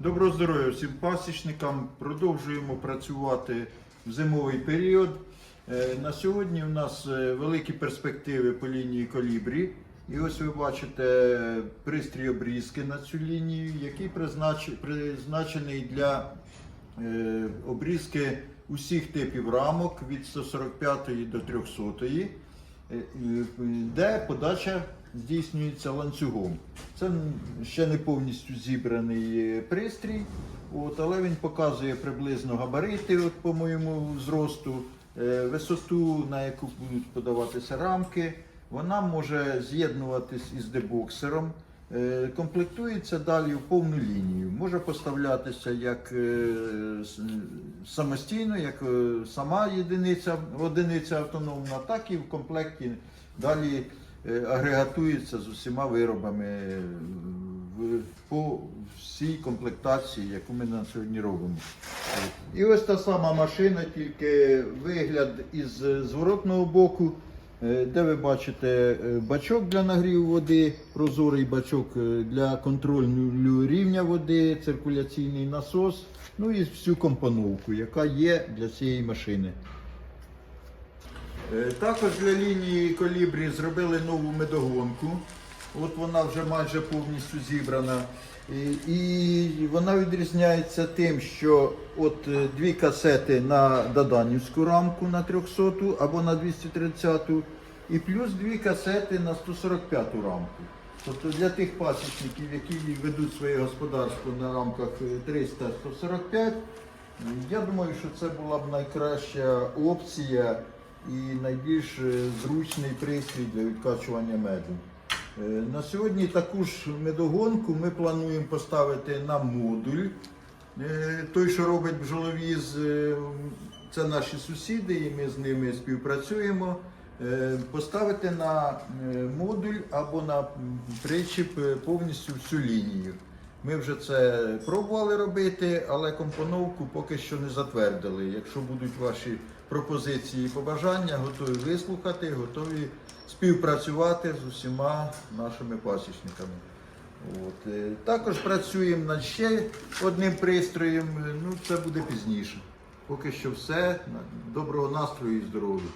Доброго здоров'я всім пасічникам. Продовжуємо працювати в зимовий період. Е, На сьогодні у нас е, великі перспективи по лінії колібрі. І ось ви бачите пристрій обрізки на цю лінію, який признач- призначений для е, обрізки усіх типів рамок від 145 до 300, е, е, де подача здійснюється ланцюгом. Це ще не повністю зібраний е, пристрій, от, але він показує приблизно габарити от, по моєму зросту, е, висоту, на яку будуть подаватися рамки. Вона може з'єднуватись із дебоксером. Е, Комплектується далі в повну лінію. Може поставлятися як самостійно, як сама єдиниця, одиниця автономна, так і в комплекті далі агрегатується з усіма виробами е, по всій комплектації, яку ми на сьогодні робимо. І ось та сама машина, тільки вигляд із е, зворотного боку. Е, Де ви бачите е, бачок для нагріву води, прозорий бачок е, для контролю рівня води, циркуляційний насос, ну і всю компоновку, яка є для цієї машини. Е, Також для лінії колібрі зробили нову медогонку. От вона вже майже повністю зібрана. І, вона відрізняється тим, що от е, дві касети на Даданівську рамку на 300 або на 230 і плюс дві касети на 145 рамку. Тобто для тих пасічників, які ведуть своє господарство на рамках е, 300-145, я думаю, що це була б найкраща опція і найбільш е, зручний пристрій для відкачування меду. Е, На сьогодні таку ж медогонку ми плануємо поставити на модуль. Е, Той, що робить бджоловіз, е, це наші сусіди, і ми з ними співпрацюємо. Поставити на модуль або на причіп повністю всю лінію. Ми вже це пробували робити, але компоновку поки що не затвердили. Якщо будуть ваші пропозиції і побажання, готові вислухати, готові співпрацювати з усіма нашими пасічниками. От. е, Також працюємо над ще одним пристроєм, ну це буде пізніше. Поки що все. Доброго настрою і здоров'я.